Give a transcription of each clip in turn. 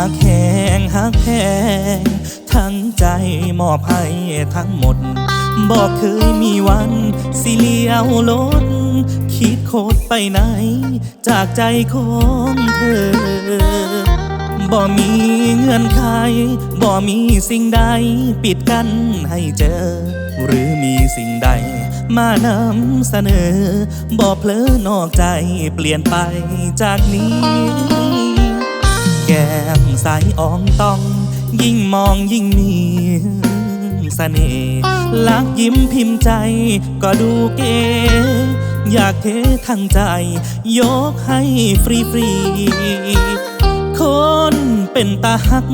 หักแหงหักแพงทั้งใจมอบให้ทั้งหมด บอกเคยมีวันสิเลียวลดคิดโคตรไปไหน จากใจของเธอ บ่มีเงื่อนไข บ่มีสิ่งใดปิดกั้นให้เจอ หรือมีสิ่งใดมานำเสนอ บ่เพลอนอกใจเปลี่ยนไปจากนี้ แก้มใสอ่องต้อง ยิ่งมองยิ่งมีเสน่ห์ลักยิ้มพิมพ์ใจก็ดูเก๋อยากเททั้งใจ ยกให้ฟรีฟรีๆคนเป็นตาฮัก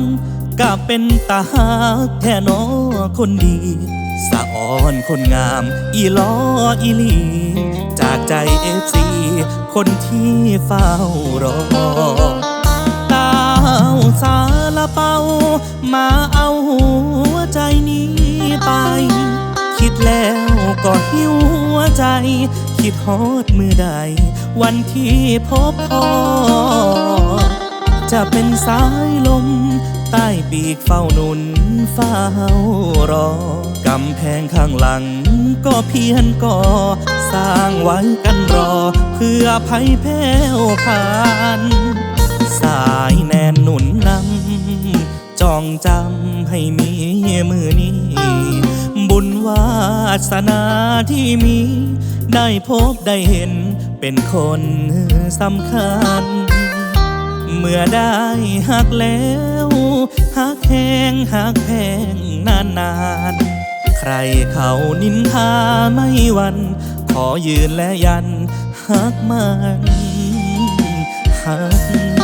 กับเป็นตาฮักแท่นอคนดีสะอ่อนคนงาม อีลออีลี จากใจเอฟซีคนที่เฝ้ารอ แล้วก็หิวหัวใจ คิดฮอดมือใด วันที่พบพอ จะเป็นสายลม ใต้ปีกเฝ้านุนเฝ้ารอกำแพงข้างหลัง ก็เพียนก่อ สร้างไว้กันรอ เพื่อภัยแพ้วผ่านสายแนนหนุนนำจองจำให้มีมือนี้ บุญวาสนาที่มี ได้พบได้เห็นเป็นคนสำคัญ เมื่อได้หักแล้วหักแหงหักแพงนานนานๆใครเขานินทาไม่วัน ขอยืนและยันหักมันหัก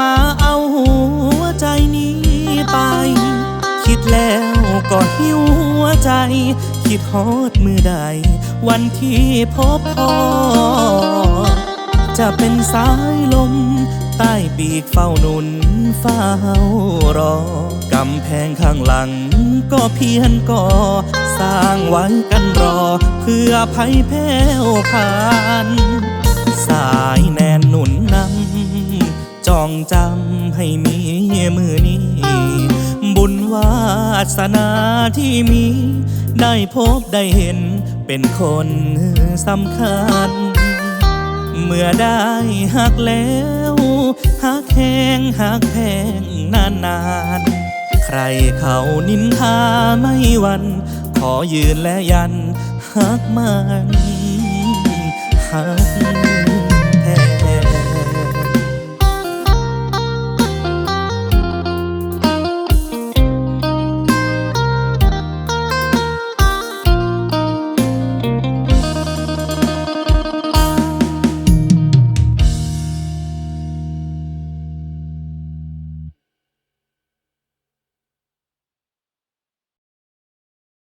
มาเอาหัวใจนี้ไป คิดแล้วก็หิวหัวใจ คิดฮอดมือใด วันที่พบพอ จะเป็นสายลม ใต้ปีกเฝ้านุนเฝ้ารอกำแพงข้างหลัง ก็เพียนก่อ สร้างไว้กันรอ เพื่อภัยแพ้วผ่าน สายแนนหนุนนำ จองจำให้มีมือนี้ บุญวาสนาที่มี ได้พบได้เห็นเป็นคนสำคัญ เมื่อได้หักแล้วหักแหงหักแพงนานนานๆใครเขานินทาไม่วัน ขอยืนและยันหักมันหัก